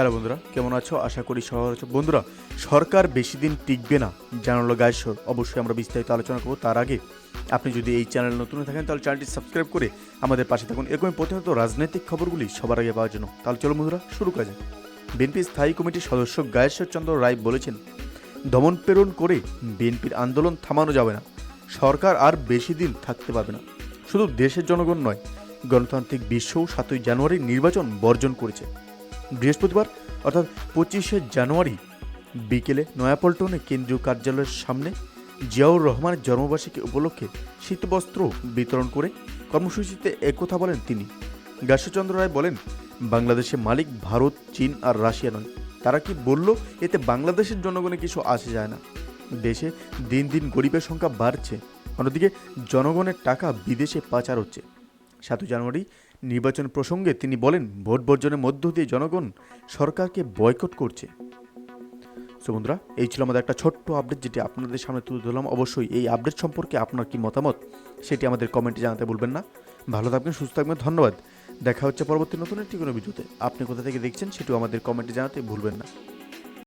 Hello বন্ধুরা, কেমন আছো? আশা করি সবাই আছো। বন্ধুরা, সরকার বেশি দিন টিকবে না, জানালো গায়েশ্বর অবশ্যই আমরা বিস্তারিত আলোচনা করব। তার আগে আপনি যদি এই চ্যানেল নতুন থাকেন, তাহলে চ্যানেলটি সাবস্ক্রাইব করে আমাদের পাশে থাকুন। এরকম প্রতিনিয়ত রাজনৈতিক খবরগুলি সবার আগে পাওয়ার জন্য। তাহলে চলো বন্ধুরা, শুরু কাজে বিএনপির স্থায়ী কমিটির সদস্য গায়েশ্বর চন্দ্র রায় বলেছেন, দমন প্রেরণ করে বিএনপির আন্দোলন থামানো যাবে না। সরকার আর বেশি দিন থাকতে পারবে না। শুধু দেশের জনগণ নয়, গণতান্ত্রিক বিশ্বও সাতই জানুয়ারি নির্বাচন বর্জন করেছে। বৃহস্পতিবার, অর্থাৎ পঁচিশে জানুয়ারি বিকেলে নয়াপল্টনে কেন্দ্রীয় কার্যালয়ের সামনে জিয়াউর রহমানের জন্মবার্ষিকী উপলক্ষে শীতবস্ত্র বিতরণ করে কর্মসূচিতে একথা বলেন তিনি। গাশ্বচন্দ্র রায় বলেন, বাংলাদেশের মালিক ভারত, চীন আর রাশিয়া নয়। তারা কি বলল, এতে বাংলাদেশের জনগণে কিছু আসে যায় না। দেশে দিন দিন গরিবের সংখ্যা বাড়ছে, অন্যদিকে জনগণের টাকা বিদেশে পাচার হচ্ছে। সাতই জানুয়ারি নির্বাচন প্রসঙ্গে তিনি বলেন, ভোট বর্জনের মধ্য দিয়ে জনগণ সরকারকে বয়কট করছে। সো বন্ধুরা, এই ছিল আমাদের একটা ছোট্ট আপডেট যেটি আপনাদের সামনে তুলে ধরলাম। অবশ্যই এই আপডেট সম্পর্কে আপনার কি মতামত সেটি আমাদের কমেন্টে জানাতে ভুলবেন না। ভালো থাকবেন, সুস্থ থাকবেন, ধন্যবাদ। দেখা হচ্ছে পরবর্তী নতুন একটি কোনো ভিডিওতে। আপনি কোথা থেকে দেখছেন সেটিও আমাদের কমেন্টে জানাতে ভুলবেন না।